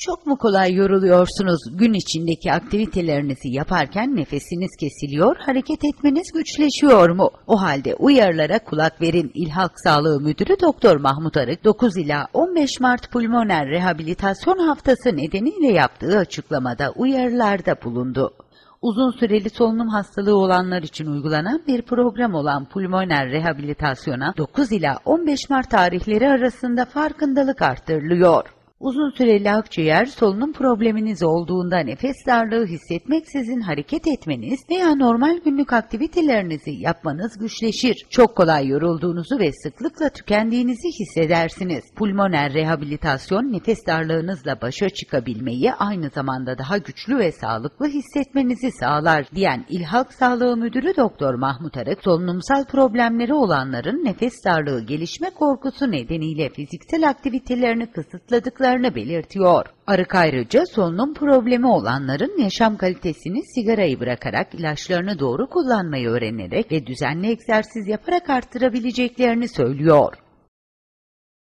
Çok mu kolay yoruluyorsunuz? Gün içindeki aktivitelerinizi yaparken nefesiniz kesiliyor, hareket etmeniz güçleşiyor mu? O halde uyarılara kulak verin. İl Halk Sağlığı Müdürü Doktor Mahmut Arık 9 ila 15 Mart Pulmoner Rehabilitasyon Haftası nedeniyle yaptığı açıklamada uyarılarda bulundu. Uzun süreli solunum hastalığı olanlar için uygulanan bir program olan pulmoner rehabilitasyona 9 ila 15 Mart tarihleri arasında farkındalık arttırılıyor. Uzun süreli akciğer solunum probleminiz olduğunda nefes darlığı hissetmeksizin hareket etmeniz veya normal günlük aktivitelerinizi yapmanız güçleşir. Çok kolay yorulduğunuzu ve sıklıkla tükendiğinizi hissedersiniz. Pulmoner rehabilitasyon nefes darlığınızla başa çıkabilmeyi aynı zamanda daha güçlü ve sağlıklı hissetmenizi sağlar diyen İl Sağlığı Müdürü Doktor Mahmut Arık, solunumsal problemleri olanların nefes darlığı gelişme korkusu nedeniyle fiziksel aktivitelerini kısıtladıklarını belirtiyor. Arık ayrıca solunum problemi olanların yaşam kalitesini sigarayı bırakarak ilaçlarını doğru kullanmayı öğrenerek ve düzenli egzersiz yaparak arttırabileceklerini söylüyor.